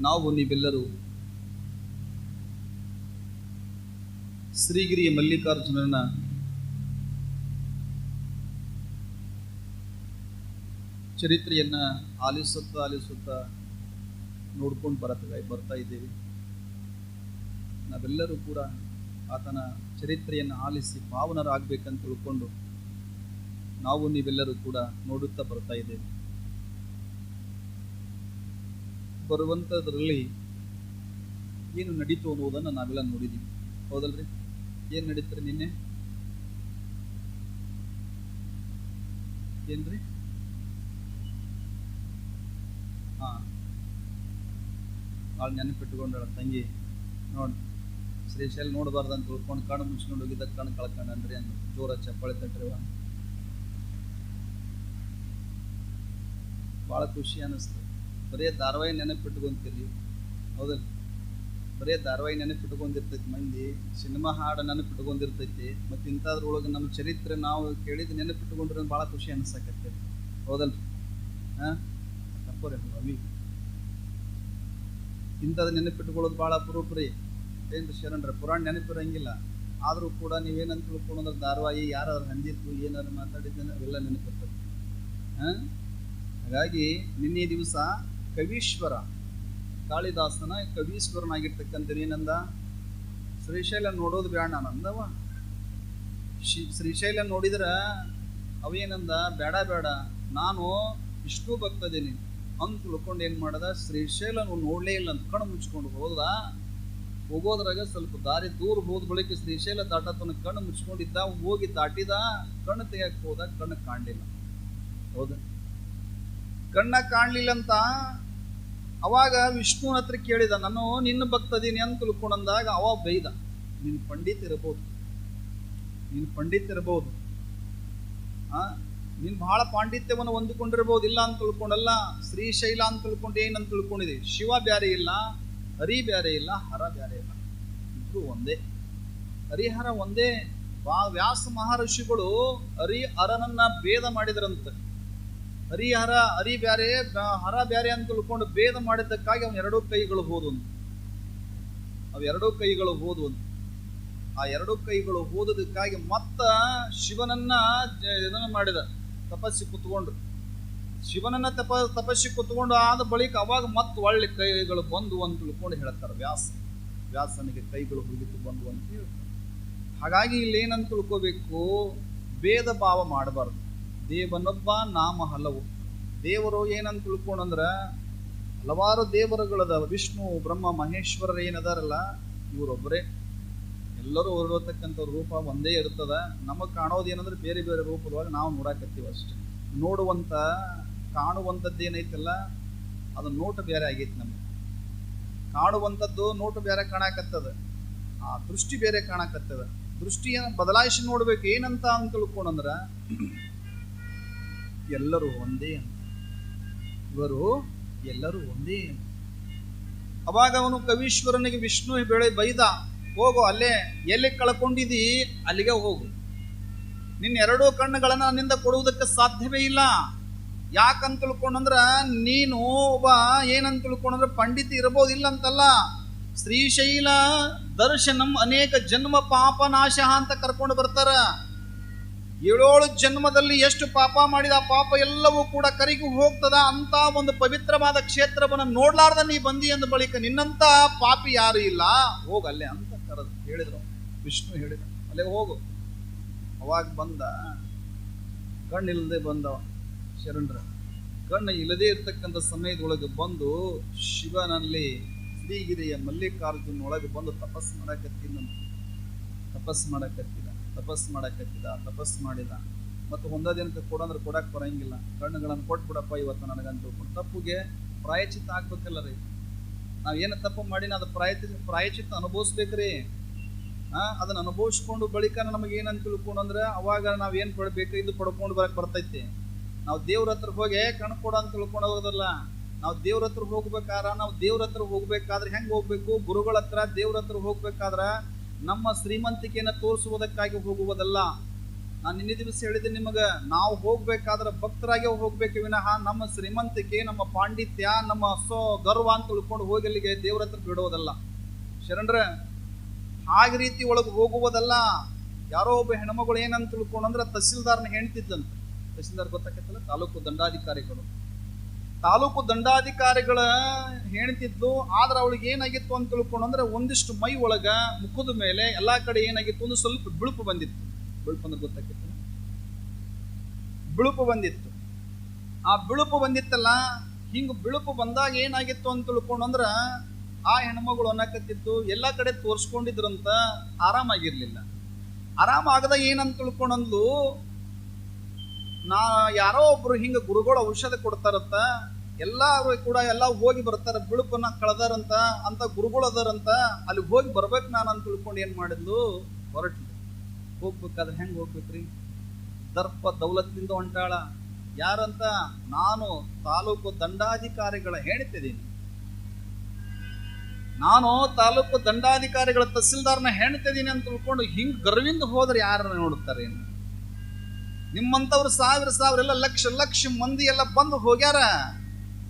ನಾವು ನೀವೆಲ್ಲರೂ ಶ್ರೀಗಿರಿಯ ಮಲ್ಲಿಕಾರ್ಜುನನ ಚರಿತ್ರೆಯನ್ನ ಆಲಿಸುತ್ತಾ ಆಲಿಸುತ್ತಾ ನೋಡ್ಕೊಂಡು ಬರತ್ತ ಬರ್ತಾ ಇದ್ದೇವೆ. ನಾವೆಲ್ಲರೂ ಕೂಡ ಆತನ ಚರಿತ್ರೆಯನ್ನು ಆಲಿಸಿ ಪಾವನರಾಗಬೇಕಂತ ತಿಳ್ಕೊಂಡು ನಾವು ನೀವೆಲ್ಲರೂ ಕೂಡ ನೋಡುತ್ತಾ ಬರ್ತಾ ಇದ್ದೇವೆ. ಬರುವಂಥದ್ರಲ್ಲಿ ಏನು ನಡೀತು ಅನ್ನೋದನ್ನು ನಾವೆಲ್ಲ ನೋಡಿದ್ದೀವಿ ಹೌದಲ್ರಿ? ಏನು ನಡೀತಾರೆ ನಿನ್ನೆ? ಏನ್ರಿ? ಹಾ. ಭಾಳ ನೆನಪಿಟ್ಟುಕೊಂಡಳ ತಂಗಿ. ನೋಡಿ, ಶ್ರೀಶೈಲ್ ನೋಡಬಾರ್ದು ಅಂತ ಉಳ್ಕೊಂಡು ಕಣ್ಣು ಮುಚ್ಕೊಂಡು ಹೋಗಿದ್ದ ಕಣ್ಣು ಕಳ್ಕೊಂಡ್ರಿ ಅಂದ್ರೆ ಜೋರ ಚಪ್ಪಾಳೆ ತಟ್ರಿ ಭಾಳ ಖುಷಿ ಅನ್ನಿಸ್ತು ಬರೀ ಧಾರಾವಾಹಿ ನೆನಪಿಟ್ಕೊಂತೀರಿ. ಹೌದಲ್ಲ? ಬರೀ ಧಾರಾವಾಹಿ ನೆನಪಿಟ್ಕೊಂಡಿರ್ತೈತಿ ಮಂದಿ, ಸಿನಿಮಾ ಹಾಡು ನೆನಪಿಟ್ಕೊಂಡಿರ್ತೈತಿ, ಮತ್ತು ಇಂಥದ್ರೊಳಗೆ ನಮ್ಮ ಚರಿತ್ರೆ ನಾವು ಕೇಳಿದ ನೆನಪಿಟ್ಕೊಂಡ್ರೆ ಭಾಳ ಖುಷಿ ಅನ್ಸಕತ್ತೈತಿ. ಹೌದಲ್ಲ? ಹಾಂ? ತಪ್ಪೋರಿ ಅವಿ ಇಂಥದ್ದು ನೆನಪಿಟ್ಕೊಳ್ಳೋದು ಭಾಳ ಅಪರೂಪ ರೀ. ಏನ್ರಿ ಶರಣರ, ಪುರಾಣ ನೆನಪಿರಂಗಿಲ್ಲ. ಆದರೂ ಕೂಡ ನೀವೇನಂತ ತಿಳ್ಕೊಂಡ್ರೆ ಧಾರಾವಾಹಿ ಯಾರಾದ್ರು ಹಂದಿತ್ತು ಏನಾದ್ರು ಮಾತಾಡಿದ್ದೇನೆ ಅವೆಲ್ಲ ನೆನಪಿರ್ತದೆ. ಹಾಂ? ಹಾಗಾಗಿ ನಿನ್ನೆ ದಿವಸ ಕವೀಶ್ವರ ಕಾಳಿದಾಸನ ಕವೀಶ್ವರನಾಗಿರ್ತಕ್ಕಂಥ ಏನಂದ ಶ್ರೀಶೈಲ ನೋಡೋದು ಬೇಡ ನಾನು ಅಂದವ ಶಿ ಶ್ರೀಶೈಲ ನೋಡಿದ್ರ ಅವೇನಂದ ಬೇಡ ಬೇಡ ನಾನು ಇಷ್ಟು ಭಕ್ತದೀನಿ. ಅಂತ ತಿಳ್ಕೊಂಡು ಏನು ಮಾಡ್ದ? ಶ್ರೀಶೈಲ ನೋಡಲೇ ಇಲ್ಲ ಅಂತ ಕಣ್ಣು ಮುಚ್ಕೊಂಡು ಹೋದ. ಹೋಗೋದ್ರಾಗ ಸ್ವಲ್ಪ ದಾರಿ ದೂರ ಹೋದ ಬಳಿಕ ಶ್ರೀಶೈಲ ದಾಟತನ ಕಣ್ಣು ಮುಚ್ಕೊಂಡಿದ್ದ, ಹೋಗಿ ದಾಟಿದ, ಕಣ್ಣು ತೆಗಿಯಕ್ಕೆ ಹೋದ, ಕಣ್ಣು ಕಾಣಲಿಲ್ಲ. ಹೌದಾ. ಕಣ್ಣ ಕಾಣಲಿಲ್ಲ ಅಂತ ಅವಾಗ ವಿಷ್ಣುನ ಹತ್ರ ಕೇಳಿದ ನಾನು ನಿನ್ನ ಭಕ್ತದೀನಿ ಅಂತ ತಿಳ್ಕೊಂಡಂದಾಗ ಅವ ಬೈದ ನಿನ್ನ ಪಂಡಿತ್ ಇರಬಹುದು ನೀನು ಪಂಡಿತ್ ಇರಬಹುದು ಆ, ನೀನು ಬಹಳ ಪಾಂಡಿತ್ಯವನ್ನು ಹೊಂದಿಕೊಂಡಿರ್ಬೋದು, ಇಲ್ಲ ಅಂತ ತಿಳ್ಕೊಂಡಲ್ಲ ಶ್ರೀಶೈಲ ಅಂತ ತಿಳ್ಕೊಂಡು ಏನಂತ ತಿಳ್ಕೊಂಡಿದೆ? ಶಿವ ಬ್ಯಾರೆ ಇಲ್ಲ, ಹರಿ ಬ್ಯಾರೆ ಇಲ್ಲ, ಹರ ಬ್ಯಾರೆ ಇಲ್ಲ. ಇಬ್ರು ಒಂದೇ. ಹರಿಹರ ಒಂದೇ. ವ್ಯಾಸ ಮಹರ್ಷಿಗಳು ಹರಿ, ಹರನನ್ನ ಭೇದ ಮಾಡಿದ್ರಂತೆ. ಹರಿಹರ ಹರಿ ಬ್ಯಾರೆ ಹರ ಬ್ಯಾರೆ ಅಂತ ತಿಳ್ಕೊಂಡು ಭೇದ ಮಾಡಿದ್ದಕ್ಕಾಗಿ ಅವನ ಎರಡೂ ಕೈಗಳು ಹೋದು ಅವು ಎರಡೂ ಕೈಗಳು ಹೋದವು. ಆ ಎರಡೂ ಕೈಗಳು ಹೋದದಕ್ಕಾಗಿ ಮತ್ತ ಶಿವನನ್ನ ಇದನ್ನ ಮಾಡಿದ, ತಪಸ್ಸಿ ಕುತ್ಕೊಂಡು ಶಿವನನ್ನ ತಪ, ತಪಸ್ಸಿ ಕುತ್ಕೊಂಡು ಆದ ಬಳಿಕ ಅವಾಗ ಮತ್ತೆ ಒಳ್ಳೆ ಕೈಗಳು ಬಂದು ಅಂತ ತಿಳ್ಕೊಂಡು ಹೇಳ್ತಾರೆ ವ್ಯಾಸ. ವ್ಯಾಸನಿಗೆ ಕೈಗಳು ಹೋಗಿತ್ತು ಬಂದು ಅಂತ ಹೇಳ್ತಾರೆ. ಹಾಗಾಗಿ ಇಲ್ಲಿ ಏನಂತ ತಿಳ್ಕೋಬೇಕು? ಭೇದ ಭಾವ ಮಾಡಬಾರ್ದು. ದೇವನೊಬ್ಬ ನಾಮ ಹಲವು. ದೇವರು ಏನಂತ ತಿಳ್ಕೊಂಡಂದ್ರ, ಹಲವಾರು ದೇವರುಗಳದಾವ. ವಿಷ್ಣು, ಬ್ರಹ್ಮ, ಮಹೇಶ್ವರರು ಏನದಾರಲ್ಲ, ಇವರೊಬ್ಬರೇ. ಎಲ್ಲರೂ ಹೊರಡತಕ್ಕಂಥ ರೂಪ ಒಂದೇ ಇರ್ತದ. ನಮಗೆ ಕಾಣೋದೇನಂದ್ರೆ ಬೇರೆ ಬೇರೆ ರೂಪದೊಳಗೆ ನಾವು ನೋಡಾಕತ್ತೀವಿ ಅಷ್ಟೆ. ನೋಡುವಂತ, ಕಾಣುವಂಥದ್ದು ಏನೈತಲ್ಲ, ಅದು ನೋಟ ಬೇರೆ ಆಗೈತೆ ನಮಗೆ. ಕಾಣುವಂಥದ್ದು ನೋಟ ಬೇರೆ ಕಾಣಾಕತ್ತದ. ಆ ದೃಷ್ಟಿ ಬೇರೆ ಕಾಣಾಕತ್ತದ. ದೃಷ್ಟಿಯನ್ನು ಬದಲಾಯಿಸಿ ನೋಡ್ಬೇಕು ಏನಂತ ಅಂತ ತಿಳ್ಕೊಂಡಂದ್ರ ಎಲ್ಲರೂ ಒಂದೇ ಅಂತ. ಇವರು ಎಲ್ಲರೂ ಒಂದೇ ಅಂತ. ಅವಾಗ ಅವನು ಕವೀಶ್ವರನಿಗೆ ವಿಷ್ಣು ಬೆಳೆ ಬೈದ, ಹೋಗು ಅಲ್ಲೇ, ಎಲ್ಲಿ ಕಳ್ಕೊಂಡಿದಿ? ಅಲ್ಲಿಗೆ ಹೋಗು. ನಿನ್ನ ಎರಡೂ ಕಣ್ಣುಗಳನ್ನ ನನ್ನಿಂದ ಕೊಡುವುದಕ್ಕೆ ಸಾಧ್ಯವೇ ಇಲ್ಲ. ಯಾಕಂತ ತಿಳ್ಕೊಂಡಂದ್ರ, ನೀನು ಒಬ್ಬ ಏನಂತ ತಿಳ್ಕೊಂಡ್ರೆ ಪಂಡಿತ ಇರಬಹುದಿಲ್ಲ ಅಂತಲ್ಲ ಶ್ರೀಶೈಲ ದರ್ಶನಂ ಅನೇಕ ಜನ್ಮ ಪಾಪ ನಾಶ ಅಂತ ಕರ್ಕೊಂಡು ಬರ್ತಾರ. ಏಳೇಳು ಜನ್ಮದಲ್ಲಿ ಎಷ್ಟು ಪಾಪ ಮಾಡಿದ ಪಾಪ ಎಲ್ಲವೂ ಕೂಡ ಕರಿಗು ಹೋಗ್ತದ ಅಂತ ಒಂದು ಪವಿತ್ರವಾದ ಕ್ಷೇತ್ರವನ್ನು ನೋಡ್ಲಾರ್ದ ನೀ ಬಂದಿ ಅಂದ ಬಳಿಕ ನಿನ್ನಂತ ಪಾಪಿ ಯಾರು ಇಲ್ಲ? ಹೋಗು ಅಲ್ಲೇ ಅಂತ ಕರೆದು ಹೇಳಿದ್ರು. ವಿಷ್ಣು ಹೇಳಿದ, ಅಲ್ಲೇ ಹೋಗು. ಅವಾಗ ಬಂದ ಕಣ್ಣಿಲ್ಲದೆ ಬಂದವ ಶರಣರ. ಕಣ್ಣು ಇಲ್ಲದೆ ಇರ್ತಕ್ಕಂಥ ಸಮಯದೊಳಗೆ ಬಂದು ಶಿವನಲ್ಲಿ ಶ್ರೀಗಿರಿಯ ಮಲ್ಲಿಕಾರ್ಜುನ ಒಳಗೆ ಬಂದು ತಪಸ್ ಮಾಡಕತ್ತಿದ್ದ ತಪಸ್ ಮಾಡಕತ್ತಿದ. ತಪಸ್ ಮಾಡಕತ್ತಿದ ತಪಸ್ ಮಾಡಿದ ಮತ್ತು ಒಂದೇ ದಿನಕ್ಕೆ ಕೊಡಂದ್ರೆ ಕೊಡಕ್ಕೆ ಬರಂಗಿಲ್ಲ. ಕಣ್ಣುಗಳನ್ನು ಕೊಟ್ಬಿಡಪ್ಪ ಇವತ್ತು ನನಗಂತೂ ತಪ್ಪುಗೆ ಪ್ರಾಯಚಿತ್ತ ಆಗ್ಬೇಕಲ್ಲ ರೀ. ನಾವು ಏನು ತಪ್ಪು ಮಾಡಿ ಅದು ಪ್ರಾಯಚಿತ ಪ್ರಾಯಚಿತ್ತ ಅನುಭವಿಸ್ಬೇಕ್ರಿ. ಆ, ಅದನ್ನ ಅನುಭವಿಸ್ಕೊಂಡು ಬಳಿಕ ನಮಗೆ ಏನಂತ ತಿಳ್ಕೊಂಡಂದ್ರೆ ಅವಾಗ ನಾವು ಏನು ಪಡ್ಬೇಕು ಇದು ಪಡ್ಕೊಂಡು ಬರಕ್ಕೆ ಬರ್ತೈತಿ. ನಾವು ದೇವ್ರ ಹತ್ರ ಹೋಗಿ ಕಣ್ಣು ಕೊಡ ಅಂತ ತಿಳ್ಕೊಂಡು ಹೋಗೋದಲ್ಲ. ನಾವು ದೇವ್ರ ಹತ್ರ ಹೋಗ್ಬೇಕಾದ್ರೆ, ನಾವು ದೇವ್ರ ಹತ್ರ ಹೋಗ್ಬೇಕಾದ್ರೆ ಹೆಂಗೆ ಹೋಗ್ಬೇಕು? ಗುರುಗಳ ಹತ್ರ ದೇವ್ರ ಹತ್ರ ಹೋಗ್ಬೇಕಾದ್ರ ನಮ್ಮ ಶ್ರೀಮಂತಿಕೆಯನ್ನು ತೋರಿಸುವುದಕ್ಕಾಗಿ ಹೋಗುವುದಲ್ಲ. ನಾನು ನಿನ್ನೆ ದಿವಸ ಹೇಳಿದೆ ನಿಮಗೆ, ನಾವು ಹೋಗ್ಬೇಕಾದ್ರೆ ಭಕ್ತರಾಗೆ ಹೋಗ್ಬೇಕು ವಿನಃ ನಮ್ಮ ಶ್ರೀಮಂತಿಕೆ, ನಮ್ಮ ಪಾಂಡಿತ್ಯ, ನಮ್ಮ ಸೊ ಗರ್ವ ಅಂತ ಉಳ್ಕೊಂಡು ಹೋಗಿ ಅಲ್ಲಿಗೆ ದೇವ್ರ ಹತ್ರ ಬಿಡೋದಲ್ಲ ಶರಣರ, ಹಾಗೆ ರೀತಿ ಒಳಗೆ ಹೋಗುವುದಲ್ಲ. ಯಾರೋ ಒಬ್ಬ ಹೆಣ್ಮಗಳು ಏನಂತ ತಿಳ್ಕೊಂಡಂದ್ರೆ ತಹಸೀಲ್ದಾರ್ನ ಹೇಳ್ತಿದ್ದಂತೆ ತಹಸೀಲ್ದಾರ್ ಗೊತ್ತಾಗತ್ತಲ್ಲ ತಾಲೂಕು ದಂಡಾಧಿಕಾರಿಗಳು. ತಾಲೂಕು ದಂಡಾಧಿಕಾರಿಗಳ ಹೆಣ್ತಿದ್ದು ಆದ್ರೆ ಅವಳಿಗೆ ಏನಾಗಿತ್ತು ಅಂತ ತಿಳ್ಕೊಂಡು ಅಂದ್ರೆ ಒಂದಿಷ್ಟು ಮೈ ಒಳಗ ಮುಖದ ಮೇಲೆ ಎಲ್ಲಾ ಕಡೆ ಏನಾಗಿತ್ತು ಒಂದು ಸ್ವಲ್ಪ ಬಿಳುಪು ಬಂದಿತ್ತು. ಬಿಳುಪು ಅಂದ್ರೆ ಗೊತ್ತಾಗಿತ್ತು ಬಿಳುಪು ಬಂದಿತ್ತು. ಆ ಬಿಳುಪು ಬಂದಿತ್ತಲ್ಲ, ಹಿಂಗ ಬಿಳುಪು ಬಂದಾಗ ಏನಾಗಿತ್ತು ಅಂತ ತಿಳ್ಕೊಂಡು ಅಂದ್ರೆ ಆ ಹೆಣ್ಮಗಳು ಅನ್ನಕತ್ತಿತ್ತು, ಎಲ್ಲಾ ಕಡೆ ತೋರ್ಸ್ಕೊಂಡಿದ್ರಂತ ಆರಾಮಾಗಿರ್ಲಿಲ್ಲ. ಆರಾಮ ಆಗದಾಗ ಏನಂತ ತಿಳ್ಕೊಂಡಂದ್ಲು ನಾ ಯಾರೋ ಒಬ್ರು ಹಿಂಗ ಗುರುಗಳು ಔಷಧ ಕೊಡ್ತಾರಂತ, ಎಲ್ಲಾರು ಕೂಡ ಎಲ್ಲ ಹೋಗಿ ಬರ್ತಾರ, ಬಿಳುಪನ್ನ ಕಳೆದಾರಂತ, ಅಂತ ಗುರುಗಳು ಅದಾರಂತ ಅಲ್ಲಿ ಹೋಗಿ ಬರ್ಬೇಕು ನಾನು ಅಂತ ತಿಳ್ಕೊಂಡು ಏನ್ ಮಾಡಿದ್ಲು? ಹೊರಟ್ಲು. ಹೋಗ್ಬೇಕಾದ್ರೆ ಹೆಂಗ್ ಹೋಗ್ಬೇಕ್ರಿ? ದರ್ಪ ದೌಲತ್ನಿಂದ ಹೊಂಟಾಳ. ಯಾರಂತ? ನಾನು ತಾಲೂಕು ದಂಡಾಧಿಕಾರಿಗಳ ಹೇಳ್ತಿದ್ದೀನಿ ನಾನು ತಾಲೂಕು ದಂಡಾಧಿಕಾರಿಗಳ ತಹಸೀಲ್ದಾರ್ನ ಹೆಣ್ತಿದ್ದೀನಿ ಅಂತ ತಿಳ್ಕೊಂಡು ಹಿಂಗ್ ಗರ್ವಿಂದ ಹೋದ್ರೆ ಯಾರನ್ನ ನೋಡುತ್ತಾರೆ ನಿಮ್ಮಂತವ್ರು ಸಾವಿರ ಸಾವಿರ ಎಲ್ಲ ಲಕ್ಷ ಲಕ್ಷ ಮಂದಿ ಎಲ್ಲ ಬಂದು ಹೋಗ್ಯಾರ.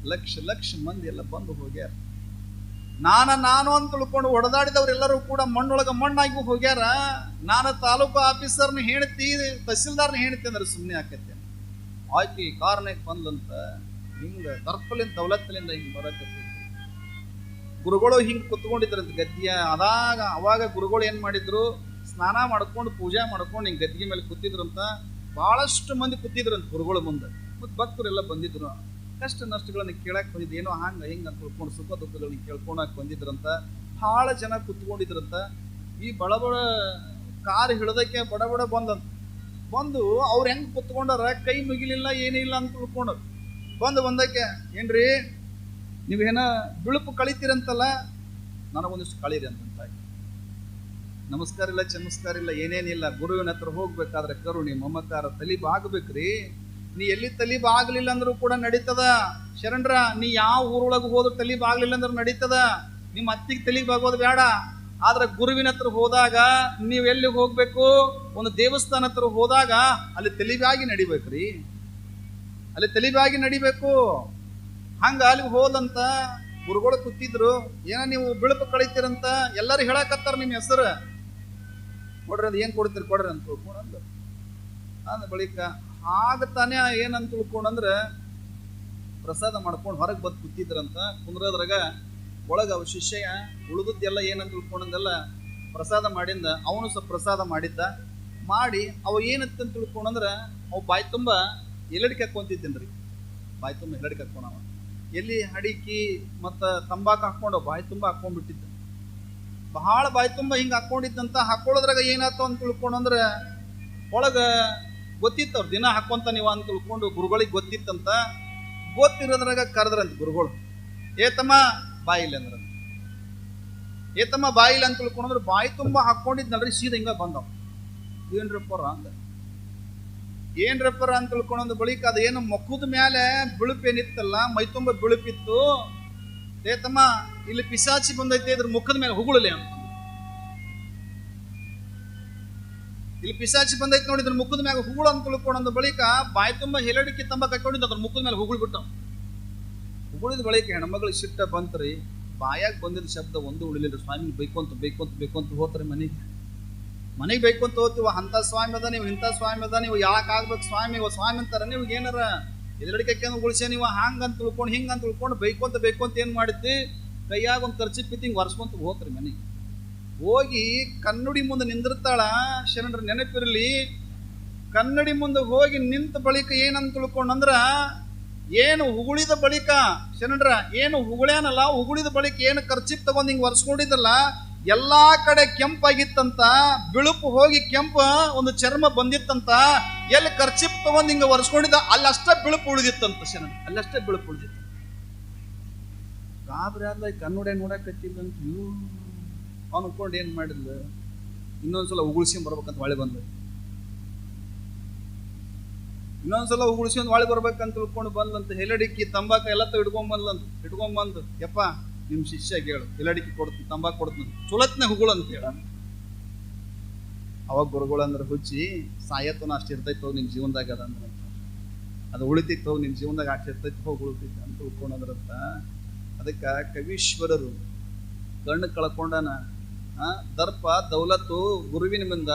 ಲಕ್ಷ ಲಕ್ಷ ಮಂದಿ ಎಲ್ಲ ಬಂದು ಹೋಗ್ಯಾರ. ನಾನ ನಾನು ಅಂತ ತಿಳ್ಕೊಂಡು ಹೊಡೆದಾಡಿದವರೆಲ್ಲರೂ ಕೂಡ ಮಣ್ಣೊಳಗೆ ಮಣ್ಣಾಗಿ ಹೋಗ್ಯಾರ. ನಾನು ತಾಲೂಕು ಆಫೀಸರ್ನ ಹೇಳ್ತಿ ತಹಸೀಲ್ದಾರ್ನ ಹೇಳ್ತಿ ಅಂದ್ರೆ ಸುಮ್ಮನೆ ಆಕೈತಿ ಆಯ್ತು ಈ ಕಾರಣಕ್ಕೆ ಬಂದ್ಲಂತ ಹಿಂಗೆ ತರ್ಪಲಿನ ದೌಲತ್ತಲಿಂದ ಹಿಂಗೆ ಬರಕತ್ತಿ. ಗುರುಗಳು ಹಿಂಗ್ ಕುತ್ಕೊಂಡಿದ್ರಂತ ಗದ್ದಿಯ. ಅದಾಗ ಅವಾಗ ಗುರುಗಳು ಏನು ಮಾಡಿದ್ರು? ಸ್ನಾನ ಮಾಡ್ಕೊಂಡು ಪೂಜೆ ಮಾಡ್ಕೊಂಡು ಹಿಂಗೆ ಗದ್ದಿಗೆ ಮೇಲೆ ಕೂತಿದ್ರಂತ. ಬಹಳಷ್ಟು ಮಂದಿ ಕೂತಿದ್ರಂತ ಗುರುಗಳ ಮುಂದೆ. ಮತ್ತು ಭಕ್ತರೆಲ್ಲ ಬಂದಿದ್ರು. ಕಷ್ಟ ನಷ್ಟಗಳನ್ನು ಕೇಳಕ್ಕೆ ಬಂದಿದ್ದು. ಏನೋ ಹಂಗೆ, ಹಿಂಗೆ ಅಂತ ತಿಳ್ಕೊಂಡು, ಸುಖ ದುಃಖಗಳನ್ನ ಕೇಳ್ಕೊಳಕ್ ಬಂದಿದ್ರಂತ ಭಾಳ ಜನ ಕೂತ್ಕೊಂಡಿದ್ರಂತ. ಈ ಬಡ ಬಡ ಕಾರ್ ಹಿಡ್ದಕ್ಕೆ ಬಡ ಬಡ ಬಂದಂತ. ಬಂದು ಅವ್ರು ಹೆಂಗೆ ಕುತ್ಕೊಂಡಾರ? ಕೈ ಮುಗಿಲಿಲ್ಲ, ಏನಿಲ್ಲ ಅಂತ ತಿಳ್ಕೊಂಡ್ರು. ಬಂದು ಬಂದಕ್ಕೆ, ಏನ್ರಿ, ನೀವೇನ ಬಿಳುಪು ಕಳಿತೀರಂತಲ್ಲ? ನನಗೊಂದಿಷ್ಟು ಕಳೀರಿ ಅಂತ ನಮಸ್ಕಾರ ಇಲ್ಲ ಚಮಸ್ಕಾರ ಇಲ್ಲ ಏನೇನಿಲ್ಲ ಗುರುವಿನ ಹತ್ರ ಹೋಗ್ಬೇಕಾದ್ರೆ ಕರುಣಿ, ಮಮಕಾರ, ತಲೀಬ್ ಆಗ್ಬೇಕ್ರಿ. ನೀ ಎಲ್ಲಿ ತಲಿಬಾಗ್ಲಿಲ್ಲ ಅಂದ್ರೂ ಕೂಡ ನಡೀತದ. ಶರಣರ, ನೀ ಯಾವ ಊರೊಳಗೆ ಹೋದ್ರು ತಲೀಬ್ ಆಗ್ಲಿಲ್ಲ ಅಂದ್ರೆ ನಡೀತದ. ನಿಮ್ಮ ಅತ್ತಿಗೆ ತಲೀಬ್ ಆಗೋದು ಬೇಡ. ಆದ್ರೆ ಗುರುವಿನ ಹತ್ರ ಹೋದಾಗ ನೀವು ಎಲ್ಲಿ ಹೋಗ್ಬೇಕು? ಒಂದು ದೇವಸ್ಥಾನ ಹತ್ರ ಹೋದಾಗ ಅಲ್ಲಿ ತಲಿಬಾಗಿ ನಡಿಬೇಕ್ರಿ. ಅಲ್ಲಿ ತಲಿಬಾಗಿ ನಡಿಬೇಕು. ಹಂಗ ಅಲ್ಲಿ ಹೋದಂತ ಗುರುಗಳು ಕೂತಿದ್ರು. ಏನ ನೀವು ಬಿಳುಪು ಕಳಿತೀರಂತ ಎಲ್ಲರೂ ಹೇಳಕತ್ತಾರ ನಿಮ್ಮ ಹೆಸರು. ಕೊಡ್ರಿ ಅದು, ಏನು ಕೊಡ್ತೀರಿ ಕೊಡ್ರಿ ಅಂತ ತಿಳ್ಕೊಂಡು ಅಂದ. ಬಳಿಕ ಆಗ ತಾನೇ ಏನಂತ ತಿಳ್ಕೊಂಡಂದ್ರೆ ಪ್ರಸಾದ ಮಾಡ್ಕೊಂಡು ಹೊರಗೆ ಬಂದು ಕೂತಿದ್ರಂತ ಕುಂದ್ರದ್ರಾಗ ಒಳಗ ಅವ ಶಿಷ್ಯ ಉಳಿದದ್ದೆಲ್ಲ ಏನಂತ ತಿಳ್ಕೊಂಡಂದೆಲ್ಲ ಪ್ರಸಾದ ಮಾಡಿಂದ ಅವನು ಸ್ವಲ್ಪ ಪ್ರಸಾದ ಮಾಡಿದ್ದ. ಮಾಡಿ ಅವ ಏನಂತ ತಿಳ್ಕೊಂಡಂದ್ರೆ ಅವ ಬಾಯಿ ತುಂಬ ಎಲಡಿಕೆ ಹಾಕೊಂತಿದ್ದೇನ್ರಿ. ಬಾಯಿ ತುಂಬ ಎಲ್ಲಡಿಕೆ ಹಾಕೊಂಡವ ಎಲ್ಲಿ ಅಡಿಕೆ ಮತ್ತು ತಂಬಾಕು ಹಾಕೊಂಡು ಬಾಯಿ ತುಂಬ ಹಾಕೊಂಡ್ಬಿಟ್ಟಿದ್ದ. ಬಹಳ ಬಾಯಿ ತುಂಬ ಹಿಂಗೆ ಹಾಕೊಂಡಿದ್ದಂತ ಹಾಕೊಳ್ಳೋದ್ರಾಗ ಏನಾಯ್ತು ಅಂತ ತಿಳ್ಕೊಂಡಂದ್ರ ಒಳಗೆ ಗೊತ್ತಿತ್ತು ಅವ್ರು ದಿನ ಹಾಕೊಂತ ನೀವು ಅಂತ ತಿಳ್ಕೊಂಡು ಗುರುಗಳಿಗೆ ಗೊತ್ತಿತ್ತಂತ ಗೊತ್ತಿರೋದ್ರಾಗ ಕರೆದ್ರಂತ ಗುರುಗಳು. ಏತಮ್ಮ ಬಾಯಿಲ್ಲ ಅಂದ್ರ ಏತಮ್ಮ ಬಾಯಿಲ್ಲ ಅಂತ ತಿಳ್ಕೊಂಡ್ರೆ ಬಾಯಿ ತುಂಬ ಹಾಕೊಂಡಿದ್ನಲ್ರಿ, ಸೀದಾ ಹಿಂಗ ಬಂದವ್. ಏನ್ರಪ್ಪರ ಅಂದ. ಏನ್ರಪ್ಪರ ಅಂತ ತಿಳ್ಕೊಂಡ್ ಬಳಿಕ ಅದೇನು ಮುಖದ ಮೇಲೆ ಬಿಳುಪೇನಿತ್ತಲ್ಲ ಮೈ ತುಂಬ ಬಿಳುಪಿತ್ತು ಏತಮ್ಮ ಇಲ್ಲಿ ಪಿಸಾಚಿ ಬಂದೈತೆ, ಇದ್ರ ಮುಖದ ಮೇಲೆ ಹುಗುಳಲಿ ಅಂತ. ಇಲ್ಲಿ ಪಿಸಾಚಿ ಬಂದೈತೆ ನೋಡಿ, ಇದ್ರ ಮುಖದ ಮ್ಯಾಗ ಹುಗುಳ ಅಂತ ತಿಳ್ಕೊಂಡಂದ ಬಳಿಕ ಬಾಯಿ ತುಂಬ ಹೆಲಡಿಕೆ ತಂಬ ಕಟ್ಕೊಂಡಿದ್ದ ಅದ್ರ ಮುಖದ ಮೇಲೆ ಹುಗುಳು ಬಿಟ್ಟ. ಹುಗುಳಿದ ಬಳಿಕ ಹೆಣ್ಮಗಳು ಸಿಟ್ಟ ಬಂತ್ರಿ, ಬಾಯಾಗ ಬಂದಿದ್ದ ಶಬ್ದ ಒಂದು ಉಳಿಲಿಲ್ಲ. ಸ್ವಾಮಿ ಬೇಕು ಅಂತ ಬೇಕು ಅಂತ ಬೇಕು ಅಂತ ಹೋತ್ರಿ ಮನೆಗೆ. ಮನೆಗೆ ಬೇಕು ಅಂತ ಹೋಗ್ತೀವ ಅಂತ ಸ್ವಾಮಿ ಅದ ನೀವು, ಇಂಥ ಸ್ವಾಮಿ ಅದ ನೀವು, ಯಾಕೆ ಆಗ್ಬೇಕು ಸ್ವಾಮಿ ಇವ ಸ್ವಾಮಿ ಅಂತಾರ, ನೀವು ಏನಾರ ಎದುರಡಿಕೆ ಉಳಿಸ್ಯ ನೀವು? ಹಂಗ ಅಂತ ತಿಳ್ಕೊಂಡು ಹಿಂಗೆ ಅಂತ ತಿಳ್ಕೊಂಡು ಬೈಕೊಂತ ಬೈಕೊಂತ ಏನ್ ಮಾಡಿದ್ದಿ? ಕೈಯಾಗ ಒಂದು ಖರ್ಚು ಬಿತ್ತಿ ಹಿಂಗೆ ಒರೆಸ್ಕೊಂತ ಹೋತ್ರಿ ಮನೆಗೆ. ಹೋಗಿ ಕನ್ನಡಿ ಮುಂದೆ ನಿಂದಿರ್ತಾಳ, ಶರಣರ ನೆನಪಿರಲಿ. ಕನ್ನಡಿ ಮುಂದೆ ಹೋಗಿ ನಿಂತ ಬಳಿಕ ಏನಂತ ತಿಳ್ಕೊಂಡಂದ್ರ, ಏನು ಉಗುಳಿದ ಬಳಿಕ, ಶರಣರ, ಏನು ಉಗುಳ್ಯಾನಲ್ಲ, ಉಗುಳಿದ ಬಳಿಕ ಏನು ಖರ್ಚಿಪ್ ತಗೊಂಡು ಹಿಂಗೆ ಒರೆಸ್ಕೊಂಡಿದ್ದಲ್ಲ ಎಲ್ಲಾ ಕಡೆ ಕೆಂಪಾಗಿತ್ತಂತ, ಬಿಳುಪು ಹೋಗಿ ಕೆಂಪ ಒಂದು ಚರ್ಮ ಬಂದಿತ್ತಂತ ಎಲ್ಲಿ ಖರ್ಚಿಪ್ ತಗೊಂಡ್ ಹಿಂಗ ಒರೆಸ್ಕೊಂಡಿದ್ದ, ಅಲ್ಲಷ್ಟೇ ಬಿಳುಪು ಉಳಿದಿತ್ತಂತ ಶರಣ ಅಲ್ಲಷ್ಟೇ ಬಿಳುಪು ಉಳಿದಿತ್ತು. ಗಾಬರಿ ಆದ್ಲ ಕನ್ನಡ ನೋಡಕತ್ತಿಲ್ಲಂತ ಇವು ಅನ್ಕೊಂಡು ಏನ್ ಮಾಡಿದ್ಲು? ಇನ್ನೊಂದ್ಸಲ ಉಗುಳ್ಸ್ಕೊಂಡ್ ಬರ್ಬೇಕಂತ ಹೊಳೆ ಬಂದ್ಲು. ಇನ್ನೊಂದ್ಸಲ ಉಗುಳ್ಸ್ಕೊಂಡ್ ಹೊಳೆ ಬರ್ಬೇಕಂತ ತಿಳ್ಕೊಂಡು ಬಂದ್ಲಂತ ಹೆಲಡಿಕ್ಕಿ, ತಂಬಾಕ ಎಲ್ಲ ಇಟ್ಕೊಂಬಂದ್ಲಂತ ಇಟ್ಕೊಂಬಂದು ಯಪ್ಪ, ನಿಮ್ ಶಿಷ್ಯ ಕೇಳು, ಹೆಲಡಿಕ್ಕಿ ಕೊಡ್ತೀನಿ, ತಂಬಾಕು ಕೊಡ್ತೀನಿ. ಚುಲತ್ನ ಅಂತ ಹೇಳ. ಅವಾಗ ಗುರುಗಳು ಅಂದ್ರೆ ಹುಚ್ಚಿ ಸಾಯತ್ವನ ಅಷ್ಟು ಇರ್ತೈತೆ ಹೋಗಿ ನಿನ್ನ ಜೀವನದಾಗ ಅದಂದ್ರೆ ಅದು ಉಳಿತಿತ್ತು ಹೋಗಿ ನಿನ್ನ ಜೀವನದಾಗ ಅಷ್ಟು ಇರ್ತೈತೆ ಹೋಗಿ ಉಳಿತೈತೆ ಅಂತ ತಿಳ್ಕೊಂಡಂದ್ರಂತ. ಅದಕ್ಕೆ ಕವೀಶ್ವರರು ಕಣ್ಣು ಕಳ್ಕೊಂಡನ ದರ್ಪ, ದೌಲತ್ತು, ಗುರುವಿನ ಮುಂದ